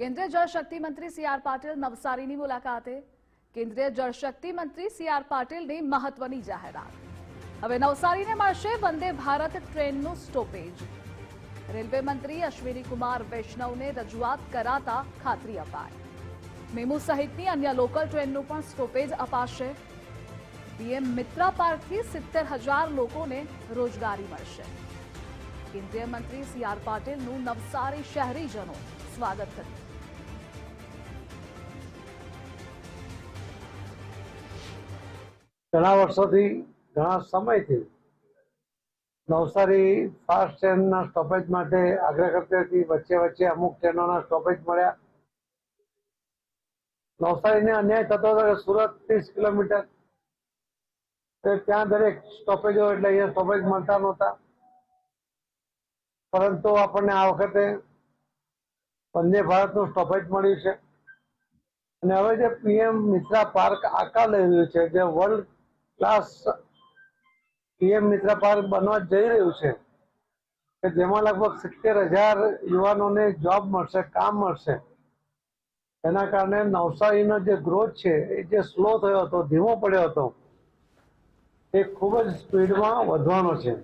કેન્દ્રીય જળશક્તિ મંત્રી C R Patil નવસારીની મુલાકાતે. કેન્દ્રીય જળશક્તિ મંત્રી સી આર પાટીલની મહત્વની જાહેરાત. હવે નવસારીને મળશે વંદે ભારત ટ્રેનનું સ્ટોપેજ. રેલવે મંત્રી અશ્વિની કુમાર વૈષ્ણવને રજૂઆત કરાતા ખાતરી અપાઈ. મેમુ સહિતની અન્ય લોકલ ટ્રેનનું પણ સ્ટોપેજ અપાશે. પીએમ મિત્રા પાર્કથી સિત્તેર હજાર લોકોને રોજગારી મળશે. કેન્દ્રીય મંત્રી સી આર પાટીલનું નવસારી શહેરીજનો સ્વાગત કર્યું. ઘણા વર્ષોથી ઘણા સમયથી નવસારી ફાસ્ટ ટ્રેનના સ્ટોપેજ માટે આગ્રહ કરતી હતી. વચ્ચે વચ્ચે અમુક ટ્રેનોના સ્ટોપેજ મળ્યા. નવસારીને અન્યાય થતો હતો કે સુરત ત્રીસ કિલોમીટર. ત્યાં દરેક સ્ટોપેજો એટલે અહીંયા સ્ટોપેજ મળતા નહોતા. પરંતુ આપણને આ વખતે વંદે ભારતનું સ્ટોપેજ મળ્યું છે. અને હવે જે પીએમ મિત્રા પાર્ક આકાર લઈ રહ્યું છે, જે world class PM Mitra park બનવા જઈ રહ્યું છે કે જેમાં લગભગ સિત્તેર હજાર યુવાનોને જોબ મળશે, કામ મળશે. એના કારણે નવસારીનો જે ગ્રોથ છે, એ જે સ્લો થયો હતો, ધીમો પડ્યો હતો, એ ખૂબ જ સ્પીડમાં વધવાનો છે.